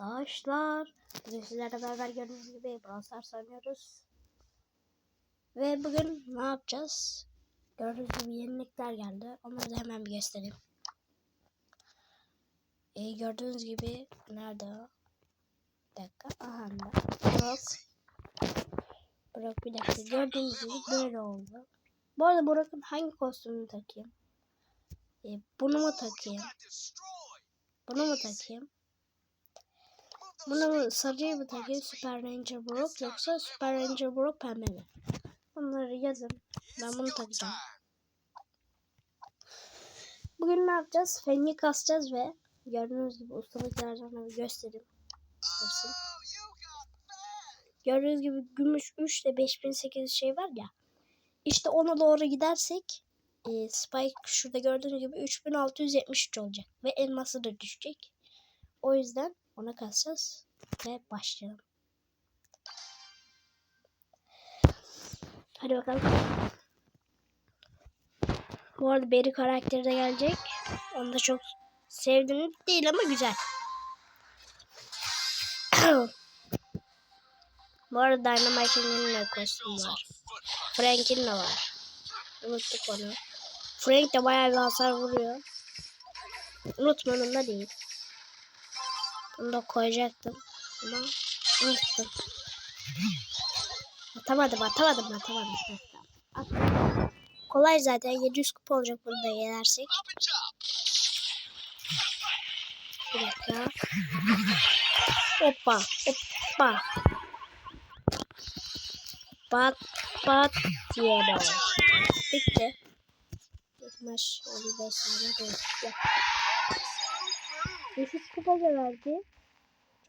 arkadaşlar. Bugün sizlerle beraber gördüğünüz gibi Brawl Stars oynuyoruz. Ve bugün ne yapacağız? Gördüğünüz gibi yenilikler geldi. Onları da hemen bir göstereyim. Ee, gördüğünüz gibi nerede o? Bir dakika. Aha da. Brock. Bir dakika. Gördüğünüz gibi böyle oldu. Bu arada Brock'un hangi kostümünü takayım? Ee, bunu mu takayım? Bunu mu takayım? Bunu sarıya mı takayım? Super Ranger Brock yoksa Super Ranger Brock pembe mi? Bunları yazın. Ben bunu takacağım. Bugün ne yapacağız? Fengi kasacağız ve gördüğünüz gibi ustalıklardan bir göstereyim. Olsun. Gördüğünüz gibi gümüş 3 ile 5008 şey var ya. İşte ona doğru gidersek e, Spike şurada gördüğünüz gibi 3673 olacak. Ve elması da düşecek. O yüzden ona kasacağız. Ve başlayalım. Hadi bakalım. Bu arada Barry karakteri de gelecek. Onu da çok sevdim değil ama güzel. Bu arada Dynamite'in yeni kostümü var. Frank'in de var. Unuttuk onu. Frank de bayağı bir hasar vuruyor. Unutmanın da değil. Bunu da koyacaktım. Ama unuttum. Atamadım atamadım atamadım. Kolay zaten 700 kupa olacak burada yenersek. Bir dakika. Hoppa hoppa. Pat pat diye böyle. Bitti. Maç 15 saniye değil. Yok. 500 kupa da verdi.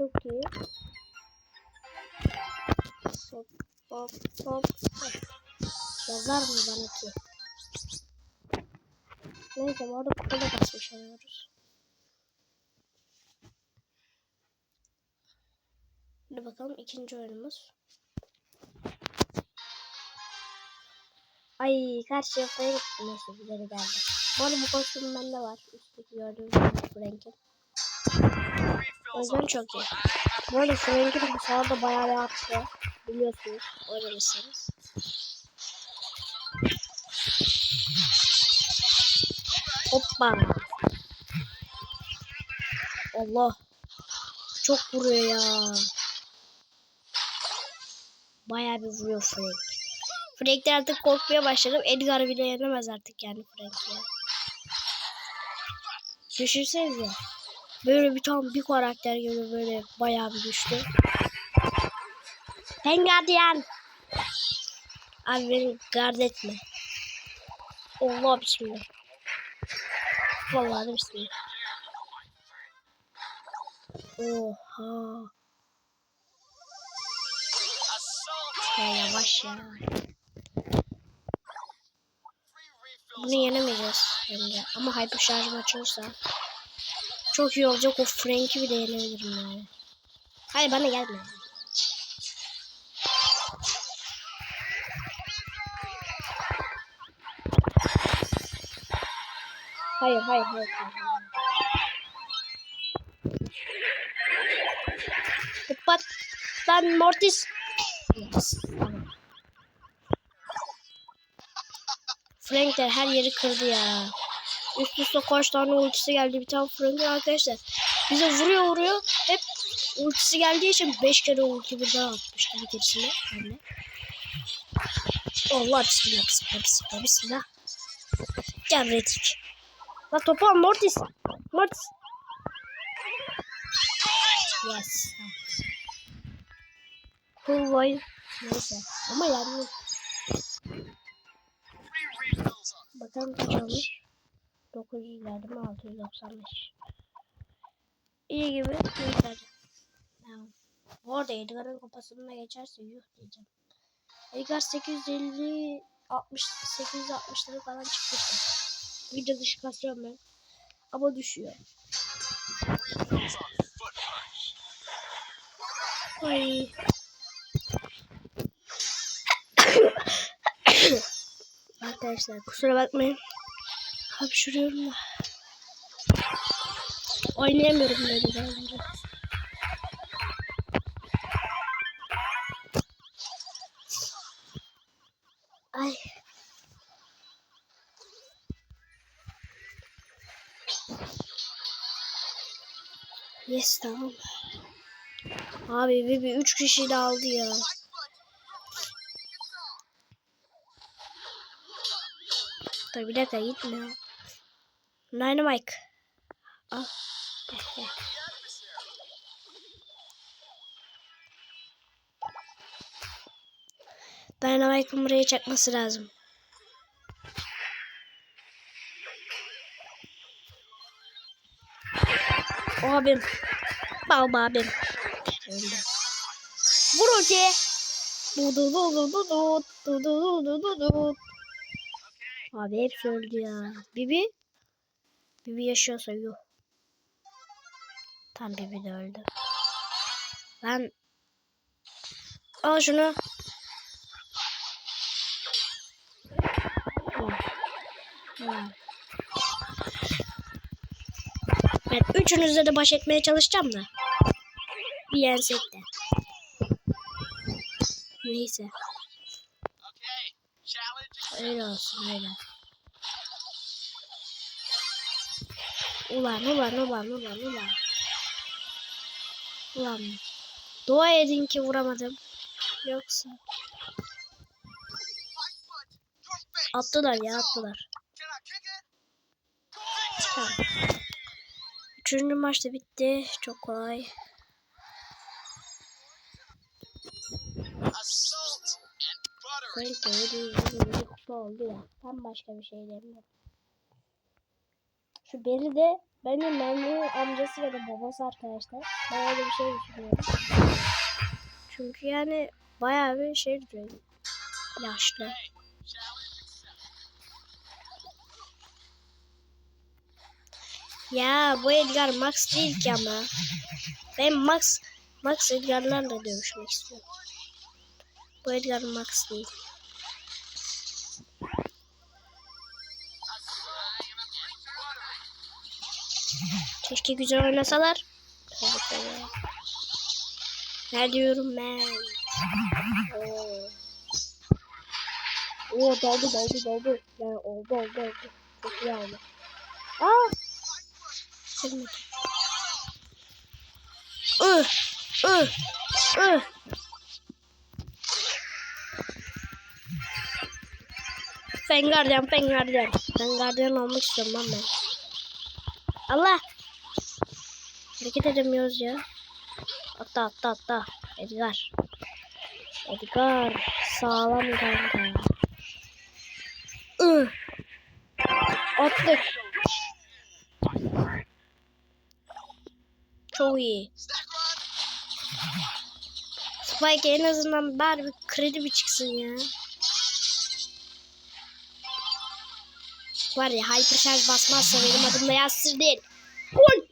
Çok iyi. Hop hop hop. Yazar mı bana ki? Neyse bu arada kupa da basmış oluyoruz. Hadi bakalım ikinci oyunumuz. Ay karşı yapmaya gittim neyse güzel geldi. Bu arada bu kostüm bende var. Üstteki gördüğünüz gibi bu renkin. O yüzden çok iyi. Bu arada şu renkin hasarı da bayağı bir arttı. Biliyorsunuz oynamışsınız. Hoppa. Allah. Çok vuruyor ya. Bayağı bir vuruyor Frank. Frank'ten artık korkmaya başladım. Edgar bile yenemez artık yani Frank'i. Düşünsenize. Böyle bir tam bir karakter gibi böyle bayağı bir güçlü. Pengardiyan. Abi beni gard etme. Allah bismillah. Vallahi bismillah. Oha. Ya yavaş ya. Bunu yenemeyeceğiz. Ama hyper şarjım açılırsa çok iyi olacak. O Frank'i bir de yenebilirim yani. Hayır bana gelme. Hayır, hayır, hayır. hayır. Kapat lan Mortis. Yes. Frank de her yeri kırdı ya. Üst üste kaç tane ultisi geldi bir tane Frank'in arkadaşlar. Bize vuruyor vuruyor. Hep ultisi geldiği için 5 kere ulti bir daha atmıştı bir keresinde. De. Allah bismillah bismillah bismillah bismillah. Gel Redik. La topu al Mortis. Mortis. Yes. Full boy. Neyse. Ama yani. Bakalım kaç olmuş. 900 verdi mi? 695. İyi gibi. Tamam. Bu arada Edgar'ın kupasını geçerse yuh diyeceğim. Edgar 850 60 860 lira falan çıkmıştı. Video dışı kasıyorum ben. Ama düşüyor. Ay. Arkadaşlar kusura bakmayın hapşuruyorum da. Oynayamıyorum böyle daha önce. Ay. Yes tamam. Abi Bibi 3 kişi de aldı ya. Dur bir dakika gitme. Dynamite. Al. Eh, eh. Dynamite'ın buraya çakması lazım. O abim. Bal abim. Vur hoca. Du du du du du du du du du du du. Abi hepsi öldü ya. Bibi. Bibi yaşıyorsa yuh. Tam Bibi de öldü. Ben Al şunu. Ben üçünüzle de baş etmeye çalışacağım da. Bir yensek de. Neyse. Öyle olsun öyle. Ulan ulan ulan ulan ulan. Ulan. Dua edin ki vuramadım. Yoksa. Attılar ya attılar. Tamam. Üçüncü maç da bitti. Çok kolay. Sanki öyle bir kupa oldu ya. Tam başka bir şey demiyorum. Şu beri de benim Memnun'un amcası ya da babası arkadaşlar. Ben öyle bir şey düşünüyorum. Çünkü yani bayağı bir şey duruyor. Yaşlı. Ya bu Edgar Max değil ki ama. Ben Max Max Edgar'larla dövüşmek istiyorum. Bu Edgar Max değil. Keşke güzel oynasalar. Ne diyorum ben? Oo. Oo daldı daldı daldı. Yani oldu oldu oldu. Çok iyi oldu. Aa! Silmedi. Ih! Ih! Ih! Fengardiyan, Fengardiyan. Fengardiyan olmak istiyorum ben. Allah! Hareket edemiyoruz ya. Atla atla atla. Edgar. Edgar. Sağlam kanka. Ih! Attık. Çok iyi. Spike en azından bari bir kredi bir çıksın ya. Var ya hypercharge basmazsa benim adım da Yassir değil. Gol!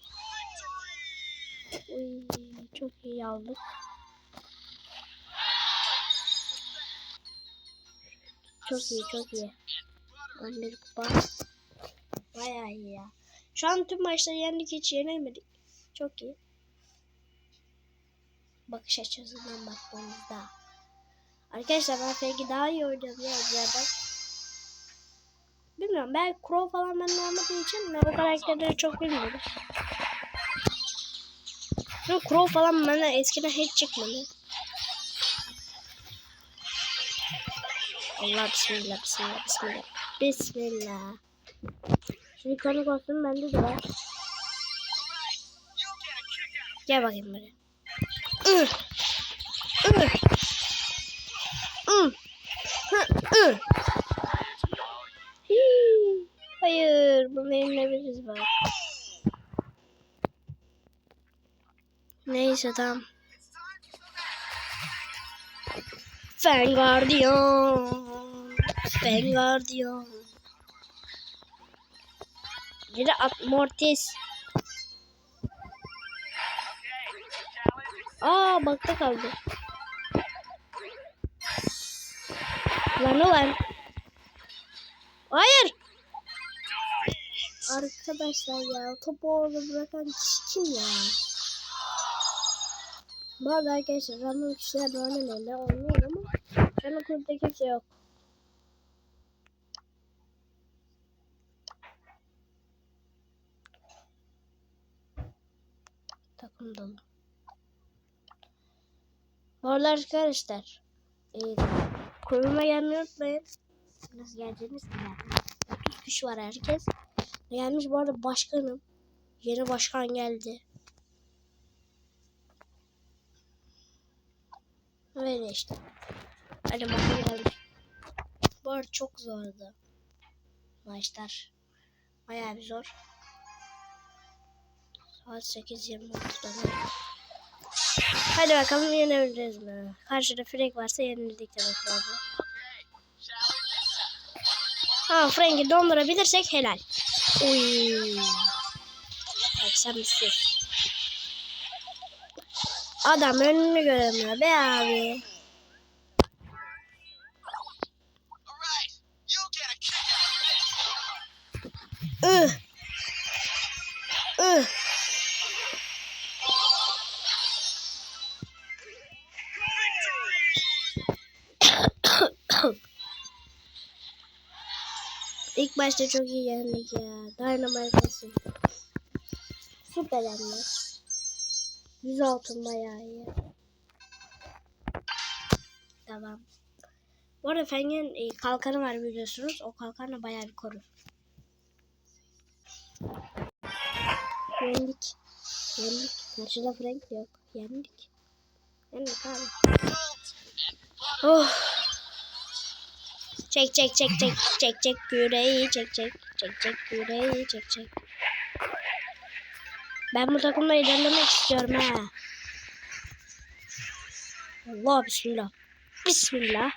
Çok iyi aldık. Çok iyi çok iyi. 11 kupa. Bayağı iyi ya. Şu an tüm maçları yendik hiç yenemedik. Çok iyi. Bakış açısından baktığımızda. Arkadaşlar ben Fegi daha iyi oynuyorum ya Edgar'dan. Bilmiyorum ben Crow falan benden olmadığı için ben o karakterleri çok bilmiyorum. Çünkü Crow falan benden eskiden hiç çıkmadı. Allah bismillah bismillah bismillah. Bismillah. Şu ikonik olsun bende de var. Gel bakayım buraya. Ih. Ih. Ih. Hı, ih. Hayır, bunu yenilebiliriz bak. Neyse tamam. Fengardiyon. Fengardiyon. Biri at Mortis. Aa bakta kaldı. Lan ulan. Hayır. Arkadaşlar ya topu orada bırakan kişi kim ya? Bu arada arkadaşlar random kişiler oynamıyor. Ben oynuyorum ama an kulüpte kimse yok. Tak takım dolu. Bu arada arkadaşlar. E, kuruluma gelmeyi unutmayın. Nasıl geleceğiniz bilemem. 30 kişi var herkes. Gelmiş bu arada başkanım. Yeni başkan geldi. Öyle işte. Hadi bakalım gelmiş. Bu arada çok zordu. Maçlar. Bayağı bir zor. Saat 8.26'da. Hadi bakalım yenebiliriz mi? Karşıda Frank varsa yenildik demek lazım. Ha Frank'i dondurabilirsek helal. Uy. Bak sen misin? Adam önünü göremiyor be abi. Alright, başta çok iyi yendik ya. Dynamite'ın Süper anne. Yüz altın bayağı iyi. Tamam. Bu arada Feng'in e, kalkanı var biliyorsunuz. O kalkanla bayağı bir korur. Yendik. Yendik. Karşıda Frank yok. Yendik. Yendik abi. Oh. Çek çek çek çek çek çek yüreği çek çek çek çek yüreği çek çek. Ben bu takımda ilerlemek istiyorum ha. Allah bismillah. Bismillah.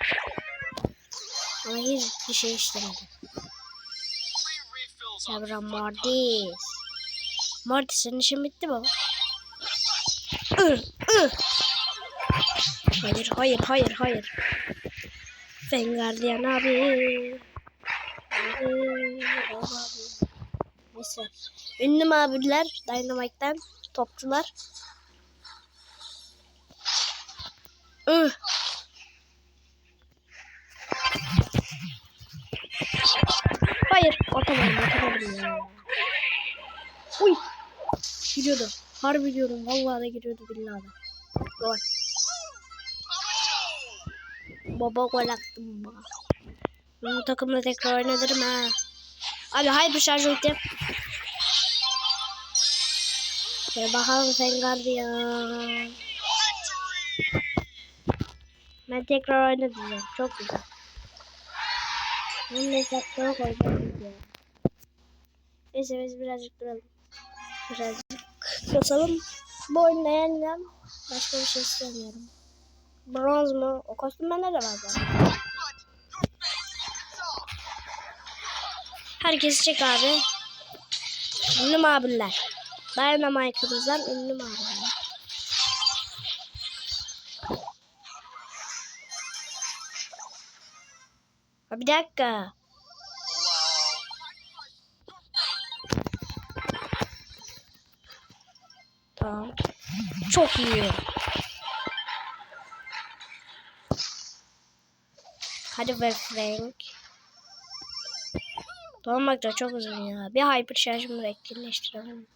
Ama hiçbir şey on Sabra Mortis. Mortis senin işin bitti mi? Hayır hayır hayır hayır. Sen gardiyan abi. Neyse. Ünlü abiler Dynamite'den topçular. Ih. Hayır, atamadım, atamadım. Uy. Giriyordu. Harbi diyorum. Vallahi da giriyordu billahi de. Baba gol attım. Ben bu takımla tekrar oynatırım ha. Abi hyper şarj ulti. Şöyle bakalım sen gardiyan. Ben tekrar oynatacağım. Çok güzel. Ben de çok oynatacağım. Neyse biz birazcık duralım. Birazcık basalım. Bu oyunda yeneceğim. Başka bir şey istemiyorum. Bronz mu? O kostüm bende de var zaten. Herkesi çek abi. Ünlü maviler. Dynamite'ımızdan ünlü maviler. Ha, Bir dakika. Tamam. Çok iyi. Hadi ver Frank. Dolmak da çok uzun ya. Bir hyper şarjımı etkinleştirelim.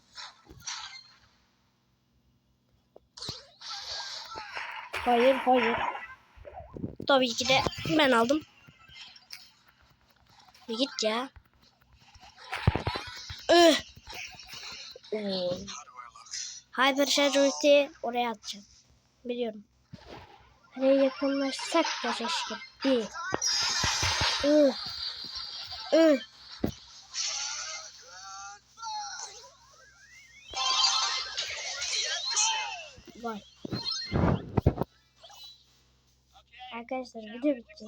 Hayır hayır. Tabii ki de ben aldım. Bir git ya. Oo. Hyper şarj ulti oraya atacağım. Biliyorum. Hani yakınlaşsak da keşke. Bir. Ih. Ih. Vay. Arkadaşlar video bitti.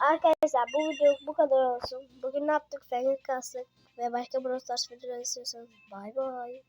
Arkadaşlar bu video bu kadar olsun. Bugün ne yaptık? Fengik kastık ve başka Brawl Stars videoları istiyorsanız bay bay.